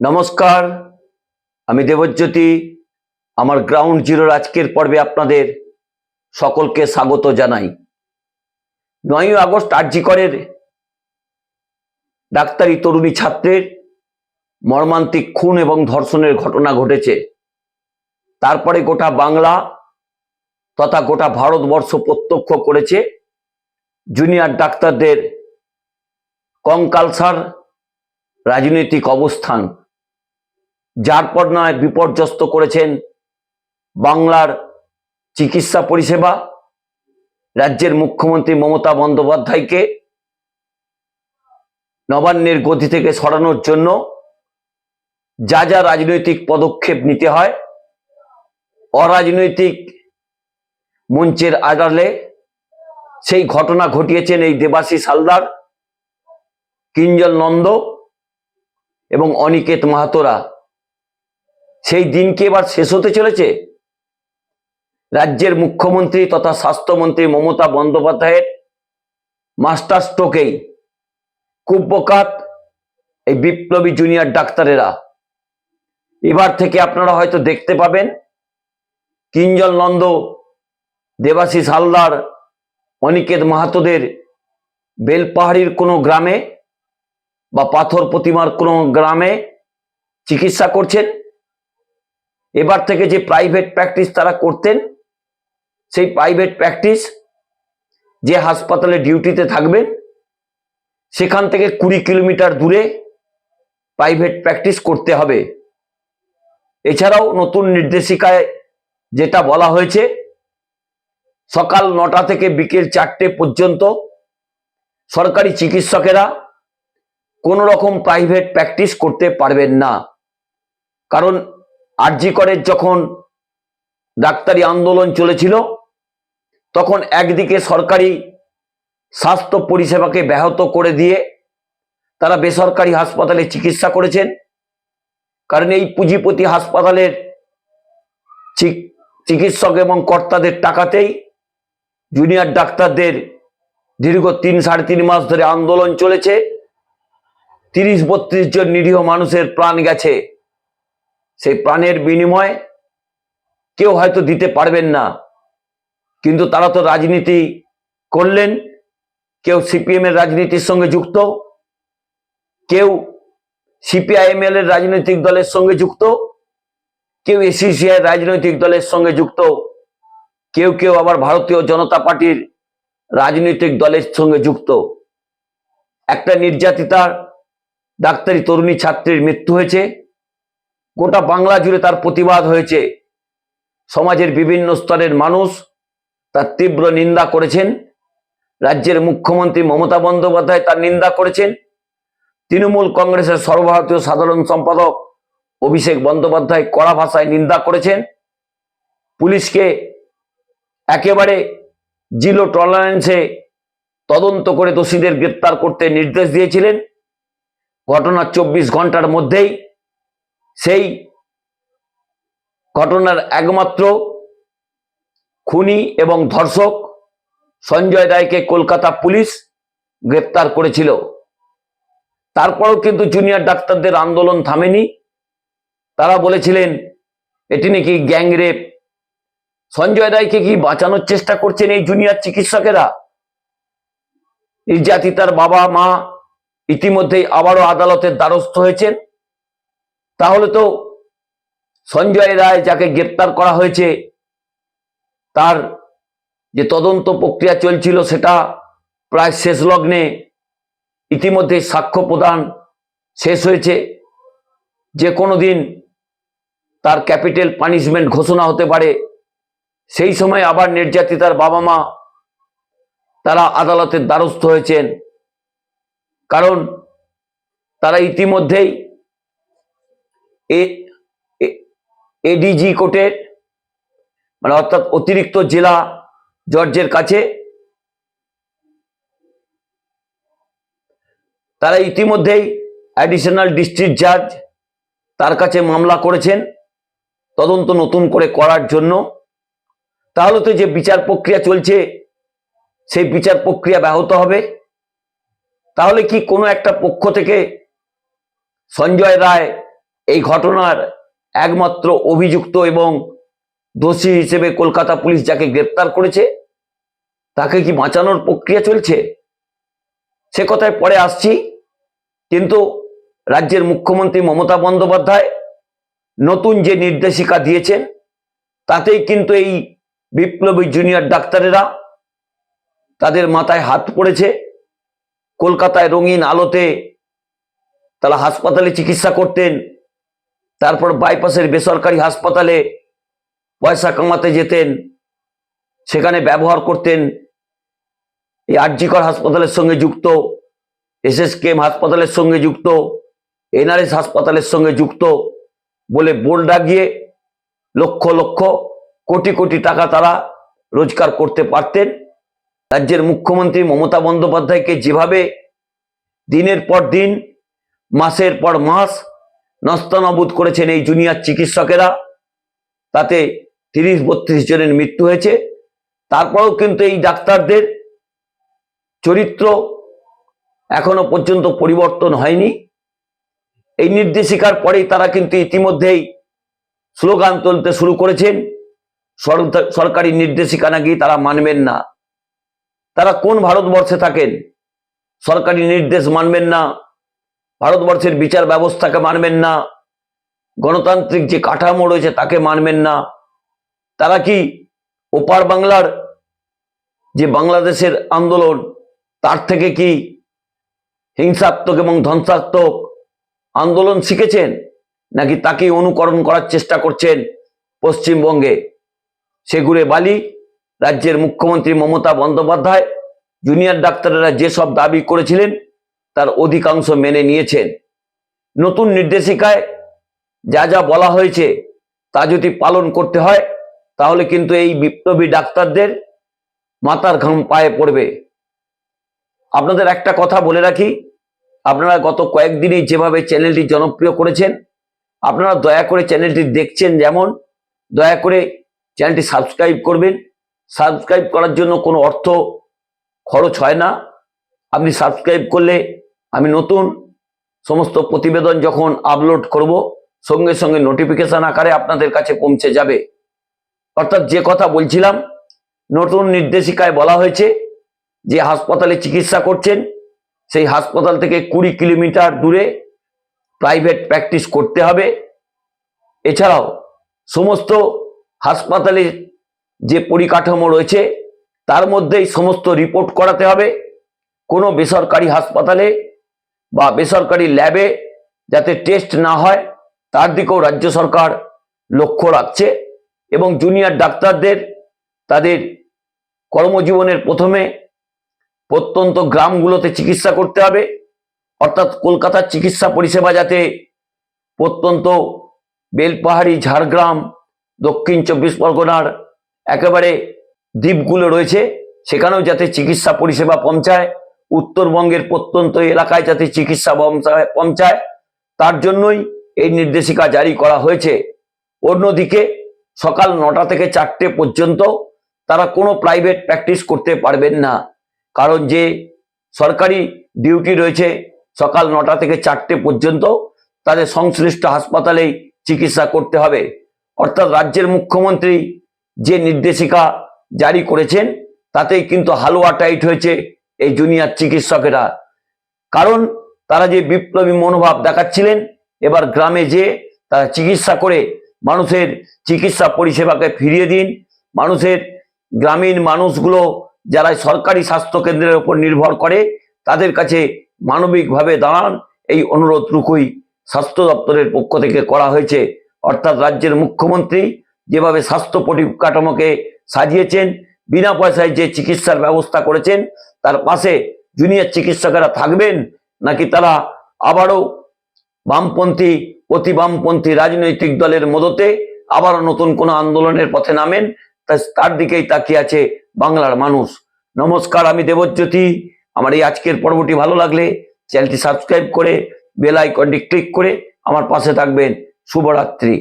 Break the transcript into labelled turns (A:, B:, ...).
A: নমস্কার, আমি দেবজ্যোতি। আমার গ্রাউন্ড জিরোর আজকের পর্বে আপনাদের সকলকে স্বাগত জানাই। নয়ই আগস্ট আরজিকরের ডাক্তারি তরুণী ছাত্রের মর্মান্তিক খুন এবং ধর্ষণের ঘটনা ঘটেছে। তারপরে গোটা বাংলা তথা গোটা ভারতবর্ষ প্রত্যক্ষ করেছে। জুনিয়র ডাক্তারদের কঙ্কালসার রাজনৈতিক অবস্থান। যার পর নয় বিপর্যস্ত করেছেন বাংলার চিকিৎসা পরিষেবা রাজ্যের মুখ্যমন্ত্রী মমতা বন্দ্যোপাধ্যায়কে নবান্নের গতি থেকে সরানোর জন্য যা যা রাজনৈতিক পদক্ষেপ নিতে হয়, অরাজনৈতিক মঞ্চের আড়ালে সেই ঘটনা ঘটিয়েছেন এই দেবাশিস হালদার, কিঞ্জল নন্দ এবং অনিকেত মাহাতোরা। সেই দিনকে এবার শেষ হতে চলেছে? রাজ্যের মুখ্যমন্ত্রী তথা স্বাস্থ্যমন্ত্রী মমতা বন্দ্যোপাধ্যায়ের মাস্টার স্ট্রোকেই কুব্বকাত এই বিপ্লবী জুনিয়র ডাক্তারেরা। এবার থেকে আপনারা হয়তো দেখতে পাবেন কিঞ্জল নন্দ, দেবাশিস হালদার, অনিকেত মাহাতোদের বেলপাহাড়ির কোনো গ্রামে বা পাথর প্রতিমার কোনো গ্রামে চিকিৎসা করছেন। এবার থেকে যে প্রাইভেট প্র্যাকটিস তারা করতেন, সেই প্রাইভেট প্র্যাকটিস যে হাসপাতালে ডিউটিতে থাকবেন, সেখান থেকে কুড়ি কিলোমিটার দূরে প্রাইভেট প্র্যাকটিস করতে হবে। এছাড়াও নতুন নির্দেশিকায় যেটা বলা হয়েছে, সকাল নটা থেকে বিকেল চারটে পর্যন্ত সরকারি চিকিৎসকেরা কোনো রকম প্রাইভেট প্র্যাকটিস করতে পারবেন না। কারণ আরজি করের যখন ডাক্তারি আন্দোলন চলেছিল, তখন একদিকে সরকারি স্বাস্থ্য পরিষেবাকে ব্যাহত করে দিয়ে তারা বেসরকারি হাসপাতালে চিকিৎসা করেছেন। কারণ এই পুঁজিপতি হাসপাতালের চিক- চিকিৎসক এবং কর্তাদের টাকাতেই জুনিয়র ডাক্তারদের দীর্ঘ তিন সাড়ে তিন মাস ধরে আন্দোলন চলেছে। তিরিশ বত্রিশ জন নিরীহ মানুষের প্রাণ গেছে। সেই প্রাণের বিনিময়ে কেউ হয়তো দিতে পারবেন না। কিন্তু তারা তো রাজনীতি করলেন, কেউ সিপিএম এর রাজনীতির সঙ্গে যুক্ত, কেউ সিপিআইএমএল এর রাজনৈতিক দলের সঙ্গে যুক্ত, কেউ এসিসিআই রাজনৈতিক দলের সঙ্গে যুক্ত, কেউ কেউ আবার ভারতীয় জনতা পার্টির রাজনৈতিক দলের সঙ্গে যুক্ত। একটা নির্যাতিতার ডাক্তারি তরুণী ছাত্রীর মৃত্যু হয়েছে। গোটা বাংলা জুড়ে তার প্রতিবাদ হয়েছে। সমাজের বিভিন্ন স্তরের মানুষ তার তীব্র নিন্দা করেছেন। রাজ্যের মুখ্যমন্ত্রী মমতা বন্দ্যোপাধ্যায় তার নিন্দা করেছেন। তৃণমূল কংগ্রেসের সর্বভারতীয় সাধারণ সম্পাদক অভিষেক বন্দ্যোপাধ্যায় কড়া ভাষায় নিন্দা করেছেন। পুলিশকে একেবারে জিরো টলারেন্সে তদন্ত করে দোষীদের গ্রেপ্তার করতে নির্দেশ দিয়েছিলেন। ঘটনার চব্বিশ ঘণ্টার মধ্যেই সেই ঘটনার একমাত্র খুনি এবং ধর্ষক সঞ্জয় রায়কে কলকাতা পুলিশ গ্রেপ্তার করেছিল। তারপরও কিন্তু জুনিয়র ডাক্তারদের আন্দোলন থামেনি। তারা বলেছিলেন, এটি নাকি গ্যাংরেপ সঞ্জয় রায়কে কি বাঁচানোর চেষ্টা করছেন এই জুনিয়র চিকিৎসকেরা? নির্যাতিতার বাবা মা ইতিমধ্যেই আবারও আদালতের দ্বারস্থ হয়েছেন। তাহলে তো সঞ্জয় রায় যাকে গ্রেপ্তার করা হয়েছে, তার যে তদন্ত প্রক্রিয়া চলছিল সেটা প্রায় শেষ লগ্নে ইতিমধ্যে সাক্ষ্য প্রদান শেষ হয়েছে। যে কোনো দিন তার ক্যাপিটাল পানিশমেন্ট ঘোষণা হতে পারে, সেই সময় আবার নির্যাতিতার বাবা মা তারা আদালতের দ্বারস্থ হয়েছেন। কারণ তারা ইতিমধ্যেই এডিজি কোর্টের মানে অর্থাৎ অতিরিক্ত জেলা জর্জের কাছে। তারা ইতিমধ্যেই অ্যাডিশনাল ডিস্ট্রিক্ট জাজ তার কাছে মামলা করেছেন, তদন্ত নতুন করে করার জন্য। তাহলে তো যে বিচার প্রক্রিয়া চলছে, সেই বিচার প্রক্রিয়া ব্যাহত হবে। তাহলে কি কোনো একটা পক্ষ থেকে সঞ্জয় রায় এই ঘটনার একমাত্র অভিযুক্ত এবং দোষী হিসেবে কলকাতা পুলিশ যাকে গ্রেপ্তার করেছে, তাকে কি বাঁচানোর প্রক্রিয়া চলছে? সে কথায় পরে আসছি। কিন্তু রাজ্যের মুখ্যমন্ত্রী মমতা বন্দ্যোপাধ্যায় নতুন যে নির্দেশিকা দিয়েছেন, তাতেই কিন্তু এই বিপ্লবী জুনিয়র ডাক্তারেরা তাদের মাথায় হাত পড়েছে। কলকাতায় রঙিন আলোতে তারা হাসপাতালে চিকিৎসা করতেন। তারপর বাইপাসের বেসরকারি হাসপাতালে পয়সা কামাতে যেতেন, সেখানে ব্যবহার করতেন। এই আরজিকর হাসপাতালের সঙ্গে যুক্ত এস এস এসএসকেএম হাসপাতালের সঙ্গে যুক্ত, এনআরএস হাসপাতালের সঙ্গে যুক্ত বলে বোল্ড ডাকিয়ে লক্ষ লক্ষ কোটি কোটি টাকা তারা রোজগার করতে পারতেন। রাজ্যের মুখ্যমন্ত্রী মমতা বন্দ্যোপাধ্যায়কে যেভাবে দিনের পর দিন, মাসের পর মাস নস্তানাবুদ করেছেন এই জুনিয়র চিকিৎসকেরা। তাতে তিরিশ বত্রিশ জনের মৃত্যু হয়েছে। তারপরেও কিন্তু এই ডাক্তারদের চরিত্র এখনও পর্যন্ত পরিবর্তন হয়নি। এই নির্দেশিকার পরেই তারা কিন্তু ইতিমধ্যেই স্লোগান তুলতে শুরু করেছেন। সরকারি নির্দেশিকা নাকি তারা মানবেন না। তারা কোন ভারতবর্ষে থাকেন? সরকারি নির্দেশ মানবেন না। ভারতবর্ষের বিচার ব্যবস্থাকে মানবেন না, গণতান্ত্রিক যে কাঠামো রয়েছে তাকে মানবেন না। তারা কি ওপার বাংলার যে বাংলাদেশের আন্দোলন, তার থেকে কি হিংসাত্মক এবং ধ্বংসাত্মক আন্দোলন শিখেছেন, নাকি তাকে অনুকরণ করার চেষ্টা করছেন পশ্চিমবঙ্গে? সেগুড়ে বালি, রাজ্যের মুখ্যমন্ত্রী মমতা বন্দ্যোপাধ্যায় জুনিয়র ডাক্তারেরা যেসব দাবি করেছিলেন তার অধিকাংশ মেনে নিয়েছেন। নতুন নির্দেশিকায় যা যা বলা হয়েছে তা যদি পালন করতে হয়, তাহলে কিন্তু এই বিপ্লবী ডাক্তারদের মাথার ঘাম পায়ে পড়বে। আপনাদের একটা কথা বলে রাখি, আপনারা গত কয়েকদিনই যেভাবে চ্যানেলটি জনপ্রিয় করেছেন, আপনারা দয়া করে চ্যানেলটি দেখছেন যেমন, দয়া করে চ্যানেলটি সাবস্ক্রাইব করবেন। সাবস্ক্রাইব করার জন্য কোনো অর্থ খরচ হয় না। আপনি সাবস্ক্রাইব করলে আমি নতুন সমস্ত প্রতিবেদন যখন আপলোড করব, সঙ্গে সঙ্গে নোটিফিকেশন আকারে আপনাদের কাছে পৌঁছে যাবে। অর্থাৎ যে কথা বলছিলাম, নতুন নির্দেশিকায় বলা হয়েছে যে হাসপাতালে চিকিৎসা করছেন, সেই হাসপাতাল থেকে কুড়ি কিলোমিটার দূরে প্রাইভেট প্র্যাকটিস করতে হবে। এছাড়াও সমস্ত হাসপাতালে যে পরিকাঠামো রয়েছে, তার মধ্যেই সমস্ত রিপোর্ট করাতে হবে। কোনো বেসরকারি হাসপাতালে বা বেসরকারি ল্যাবে যাতে টেস্ট না হয়, তার দিকেও রাজ্য সরকার লক্ষ্য রাখছে এবং জুনিয়র ডাক্তারদের তাদের কর্মজীবনের প্রথমে প্রত্যন্ত গ্রামগুলোতে চিকিৎসা করতে হবে। অর্থাৎ কলকাতার চিকিৎসা পরিষেবা যাতে প্রত্যন্ত বেলপাহাড়ি, ঝাড়গ্রাম, দক্ষিণ চব্বিশ পরগনার একেবারে দ্বীপগুলো রয়েছে, সেখানেও যাতে চিকিৎসা পরিষেবা পৌঁছায়। উত্তরবঙ্গের প্রত্যন্ত এলাকায় যাতে চিকিৎসা পৌঁছায়, তার জন্যই এই নির্দেশিকা জারি করা হয়েছে। অন্যদিকে, সকাল নটা থেকে চারটে পর্যন্ত তারা কোনো প্রাইভেট প্র্যাকটিস করতে পারবেন না। কারণ যে সরকারি ডিউটি রয়েছে, সকাল নটা থেকে চারটে পর্যন্ত তাদের সংশ্লিষ্ট হাসপাতালেই চিকিৎসা করতে হবে। অর্থাৎ রাজ্যের মুখ্যমন্ত্রী যে নির্দেশিকা জারি করেছেন, তাতেই কিন্তু হালুয়া টাইট হয়েছে এই জুনিয়র চিকিৎসকেরা। কারণ তারা যে বিপ্লবী মনোভাব দেখাচ্ছিলেন, এবার গ্রামে যে তারা চিকিৎসা করে মানুষের চিকিৎসা পরিষেবাকে ফিরিয়ে দিন। মানুষের গ্রামীণ মানুষগুলো যারা সরকারি স্বাস্থ্য কেন্দ্রের উপর নির্ভর করে, তাদের কাছে মানবিকভাবে দাঁড়ান। এই অনুরোধটুকুই স্বাস্থ্য দপ্তরের পক্ষ থেকে করা হয়েছে। অর্থাৎ রাজ্যের মুখ্যমন্ত্রী যেভাবে স্বাস্থ্য পরিকাঠামোকে সাজিয়েছেন, বিনা পয়সায় যে চিকিৎসার ব্যবস্থা করেছেন তার পাশে জুনিয়র চিকিৎসকেরা থাকবেন, নাকি তারা আবারও বামপন্থী, অতি বামপন্থী রাজনৈতিক দলের মদতে আবারও নতুন কোনো আন্দোলনের পথে নামেন? তার দিকেই তাকিয়ে আছে বাংলার মানুষ। নমস্কার, আমি দেবজ্যোতি। আমার এই আজকের পর্বটি ভালো লাগলে চ্যানেলটি সাবস্ক্রাইব করে বেল আইকনটি ক্লিক করে আমার পাশে থাকবেন। শুভরাত্রি।